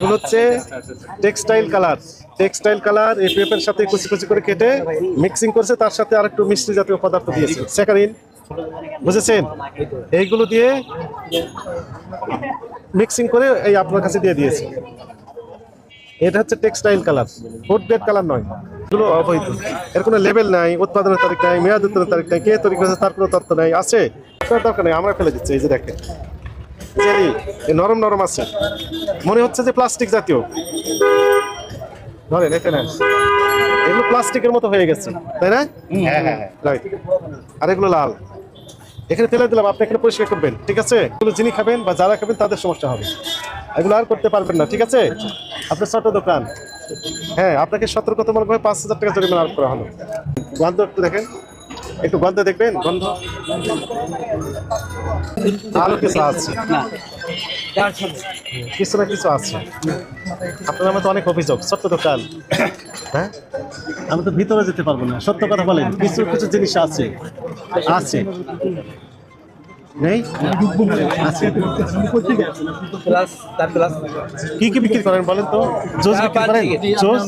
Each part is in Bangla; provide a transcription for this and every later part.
এগুলো হচ্ছে টেক্সটাইল কালার টেক্সটাইল কালার এই পেপের সাথে কুচি কুচি করে কেটে মিক্সিং করছে, তার সাথে আর একটু মিষ্টি জাতীয় পদার্থ দিয়েছে। স্যাকারিন বুঝেছেন? এইগুলো দিয়ে মিক্সিং করে এই আপনার কাছে দিয়ে দিয়েছে। এটা হচ্ছে textile colour food grade colour নয়। এগুলো অবৈধ। এর কোনো লেভেল নাই, উৎপাদনের তারিখ নাই মেয়াদ উত্তরের তারিখ নাই, কে তৈরি করেছে তার কোনো তথ্য নাই, আছে? আপনার দরকার নেই, আমরা ফেলে দিচ্ছি, এই যে দেখেন। জেলি নরম নরম আছে। মনে হচ্ছে যে প্লাস্টিক জাতীয়। ধরেন এখানে। এগুলো প্লাস্টিকের মতো হয়ে গেছে তাই না? রাইট আর এগুলো লাল। এখানে ফেলে দিলাম আপনি এখানে পরিষ্কার করবেন ঠিক আছে? এগুলো যিনি খাবেন বা যারা খাবেন তাদের সমস্যা হবে। এগুলো আর করতে পারবেন না ঠিক আছে? আপনার ছোট দোকান হ্যাঁ আপনাকে সতর্কতামূলকভাবে পাঁচ হাজার টাকা জরিমানা আরোপ করা হলো। গন্ধ একটু দেখেন। একটু গন্ধ দেখবেন? গন্ধ? আরও কিছু আছে। কিছু না কিছু আছে। আপনার আমার তো অনেক অভিযোগ সত্য দোকান। হ্যাঁ? আমি তো ভিতরে যেতে পারব না সত্য কথা বলেন কিছু কিছু জিনিস আছে। আছে। নেই? কি কি বিক্রি করেন বলেন তো? জুস বিক্রি করেন? জুস?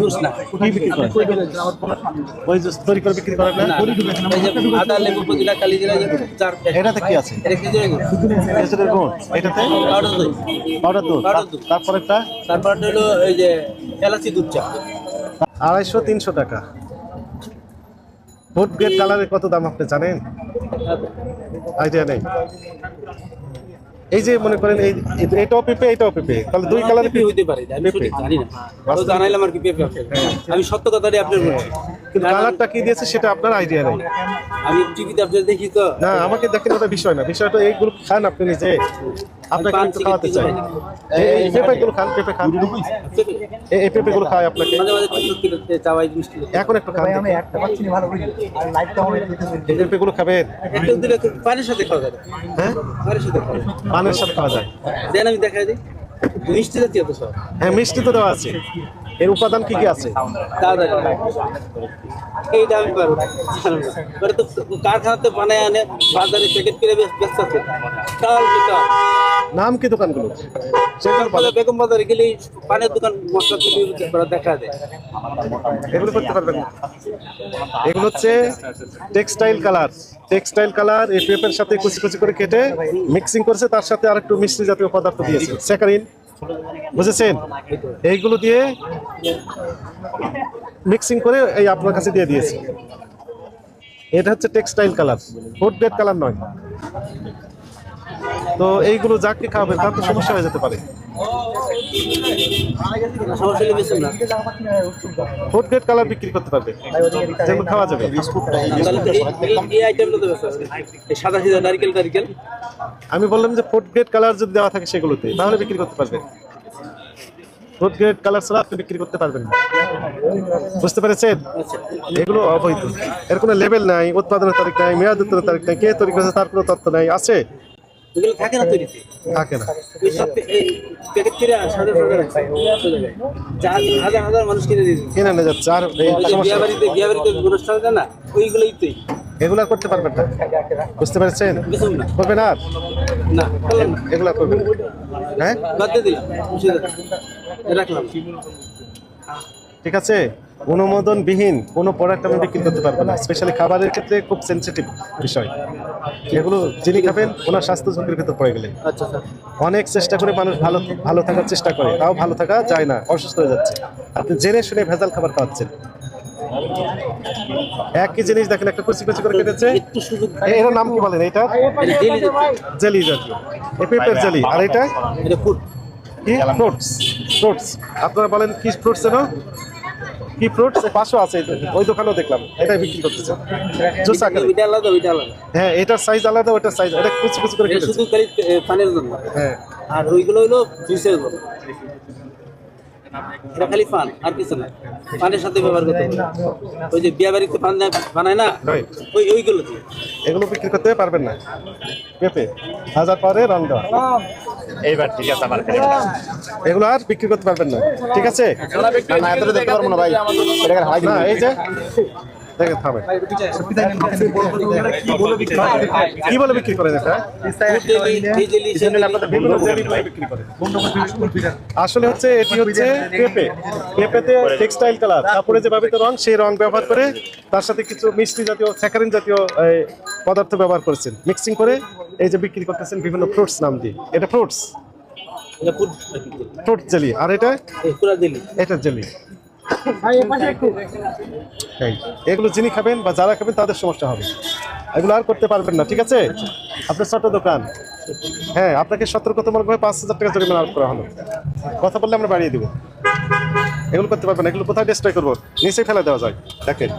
জুস না। কি বিক্রি করেন? ওই জুস তৈরি করে বিক্রি করেন না? এই যে আদা লেবু পুদিনা কালি জিরা চার এটাতে কি আছে? খেজুরের গুড়। এটাতে? পাউডার দুধ। তারপর হলো এই যে এলাচি দুধ চা। আড়াইশো তিনশো টাকা। ফুড গ্রেড কালারের কত দাম আপনি জানেন? আইডিয়া নেই। এই যে মনে করেন এই এই- এটাও পেঁপে এটাও পেঁপে তাহলে দুই কালার পেঁপে হইতে পারে জানি না। জানাইলাম আর কি পেঁপে। আমি সত্য কথাটাই আপনার বলছি। কিন্তু কালারটা কি দিয়েছে সেটা আপনার আইডিয়া নেই। আমি টিভিতে আপনার দেখি তো। না আমাকে দেখেন ওটা বিষয় না বিষয়টা এইগুলো খান আপনি নিজে। আপনাকে পান খাওয়াতে চাই। এই- এই পেঁপেগুলো খান পেঁপে খান। এই- এই পেঁপেগুলো খাওয়াই আপনাকে। এখন একটু খান আমি একটা পাচ্ছি না ভালো করে। আর লাইটটা হবে। এই পেঁপেগুলো খাবেন? একটু দিলে পানির সাথে খাওয়া যাবে হ্যাঁ? পানির সাথে খাওয়া যাবে পানের সাথে খাওয়া যায়। দেন আমি দেখাই দিই। মিষ্টি জাতীয় তো সব। হ্যাঁ মিষ্টি তো দেওয়া আছে। এর উপাদান কি কি আছে? এইটা আমি পারব ওটা তো কারখানাতে বানায় আনে বাজারে প্যাকেট করে ব্যস্ত আছে। নাম কি দোকানগুলো। বেগম বাজারে গেলে পানের দোকান মশলা দেখা যায়। এগুলো করতে পারবেন এগুলো হচ্ছে টেক্সটাইল কালার টেক্সটাইল কালার এই পেপের সাথে কুচি কুচি করে কেটে মিক্সিং করেছে, তার সাথে আর একটু মিষ্টি জাতীয় পদার্থ দিয়েছে। স্যাকারিন বুঝেছেন? এইগুলো দিয়ে মিক্সিং করে এই আপনার কাছে দিয়ে দিয়েছে। এটা হচ্ছে textile colour food grade colour নয়। তো এইগুলো যাকে খাওয়াবেন তার তো সমস্যা হয়ে যেতে পারে। ফুড গ্রেড কালার বিক্রি করতে পারবে। যেগুলো খাওয়া যাবে। আমি বললাম যে ফুড গ্রেড কালার যদি দেওয়া থাকে সেগুলোতে, তাহলে বিক্রি করতে পারবে। ফুড গ্রেড কালার ছাড়া আপনি বিক্রি করতে পারবেন না। বুঝতে পেরেছেন? এগুলো অবৈধ। এর কোনো লেভেল নাই, উৎপাদনের তারিখ নাই মেয়াদ উত্তরের তারিখ নাই, কে তৈরি করেছে তার কোনো তথ্য নাই। আছে? এগুলো থাকে না তৈরিতে? থাকে না। ওই সব এই প্যাকেট সাদা সাদা রাখছে। যা হাজার হাজার মানুষ কিনে দিয়েছে কিনে বিয়া বাড়িতে বিয়া বাড়িতে অনুষ্ঠান না ওইগুলোই তো এগুলো করতে পারবেন না। বুঝতে পেরেছেন? করবেন আর? না এগুলো করবেন। হ্যাঁ। রাখলাম। ঠিক আছে? অনুমোদনবিহীন কোনো প্রোডাক্ট আমি বিক্রি করতে পারব না। স্পেশালি খাবারের ক্ষেত্রে খুব সেন্সিটিভ বিষয়। এগুলো যিনি খাবেন ওনার স্বাস্থ্য ঝুঁকির ভিতর পড়ে গেলে আচ্ছা অনেক চেষ্টা করে মানুষ ভালো ভালো থাকার চেষ্টা করে তাও ভালো থাকা যায় না অসুস্থ হয়ে যাচ্ছে। আপনি জেনে শুনে ভেজাল খাবার খাওয়াচ্ছেন। একই জিনিস দেখেন একটা কুচি কুচি করে কেটেছে। একটু সুযোগ এ- এটার নাম কি বলেন এটা জেলি জাতীয়। জেলি পেঁপের জেলি। আর এটা? ফ্রুটস। ফ্রুটস। আপনারা বলেন কি ফ্রুটস এনো কি ফ্রুটস পাশও আছে ওই দোকানেও দেখলাম। এটাই বিক্রি করতেছে জুস আকারে। ওইটা আলাদা ওইটা আলাদা। হ্যাঁ এটার সাইজ আলাদা ওটার সাইজ এটা কুচি কুচি করে শুধু খালি পানির জন্য। হ্যাঁ। আর ওইগুলো হলো জুসের জন্য। এটা খালি পান আর কিছু না। পানের সাথে ব্যবহার করতে ওই যে বিয়া বাড়িতে পান বানায় না Right. ওই ওইগুলো দিয়ে। এগুলো বিক্রি করতে পারবেন না। পেঁপে হাজার পরে রং দেওয়া এইবার ঠিক আছে আমার এগুলো আর বিক্রি করতে পারবেন না। ঠিক আছে? না এতটা দেখতে পারব না ভাই। এটা হাই না এই যে। দেখেন কি বলে বিক্রি করেন আসলে হচ্ছে এটি হচ্ছে পেঁপে। পেঁপেতে টেক্সটাইল কালার। কাপড়ে যে ব্যবহৃত রং সেই রং ব্যবহার করে তার সাথে কিছু মিষ্টি জাতীয় স্যাকারিন জাতীয় পদার্থ ব্যবহার করেছেন। মিক্সিং করে এই যে বিক্রি করতেছেন বিভিন্ন ফ্রুটস নাম দিয়ে। এটা ফ্রুটস? Fruit jelly. আর এটা? এটা জেলি। এগুলো যিনি খাবেন বা যারা খাবেন তাদের সমস্যা হবে। এগুলো আর করতে পারবেন না ঠিক আছে? আপনার ছোট দোকান। হ্যাঁ আপনাকে সতর্কতামূলকভাবে পাঁচ হাজার টাকা জরিমানা আরোপ করা হলো। কথা বললে আমরা বাড়িয়ে দিব। এগুলো করতে পারবেন এগুলো কোথায় ডিস্ট্রয় করব? নিচে ফেলে দেওয়া যায় দেখেন।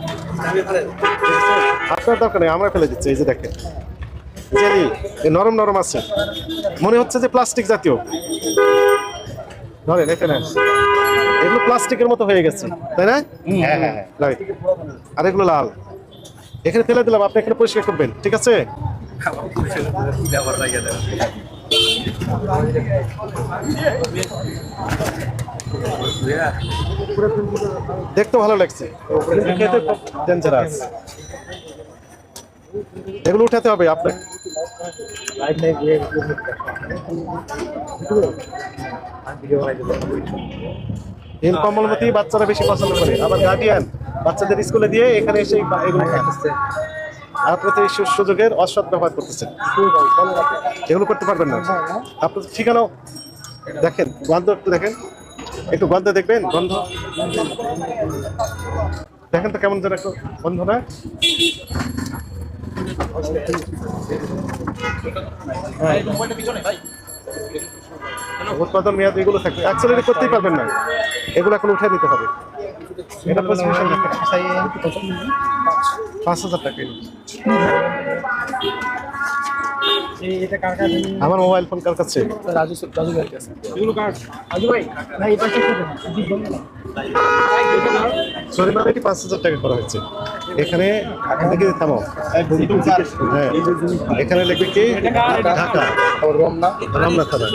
আপনার দরকার নেই আমরা ফেলে দিচ্ছি এই যে দেখেন। জেলি নরম নরম আছে। মনে হচ্ছে যে প্লাস্টিক জাতীয়। ধরেন এটা নেন এগুলো প্লাস্টিকের মতো হয়ে গেছে তাই না? হ্যাঁ হ্যাঁ হ্যাঁ। আর এগুলো লাল। এখানে ফেলে দিলাম আপনি এখানে পরিষ্কার করবেন ঠিক আছে? দেখতে ভালো লাগছে। খেতে ডেঞ্জারাস এগুলো উঠাতে হবে আপনার এর কমলমতি বাচ্চারা বেশি পছন্দ করে। আবার গার্ডিয়ান বাচ্চাদের স্কুলে দিয়ে এখানে এসে এগুলো খায়। আপনি তো এই সুযোগের অসৎ ব্যবহার করতেছেন এগুলো করতে পারবেন না। আপনার ঠিকানাও দেখেন, গন্ধ একটু দেখেন। একটু গন্ধ দেখবেন, গন্ধ। দেখেন তো কেমন যেন একটু গন্ধ না? উৎপাদন মেয়াদ এগুলো থাকবে। অ্যাক্সেলারি করতেই পারবেন না। এগুলো এখন উঠে নিতে হবে। এটা পাঁচ হাজার টাকা। আমার মোবাইল ফোন কার কাছে? রাজু রাজু ভাই কাছে। এগুলো কার? রাজু ভাই ভাই এটা কি পাঁচ হাজার টাকা করা হয়েছে। এখানে থেকে থামো হ্যাঁ। এখানে লিখবে কি? ঢাকা। রমনা। রমনা থানা।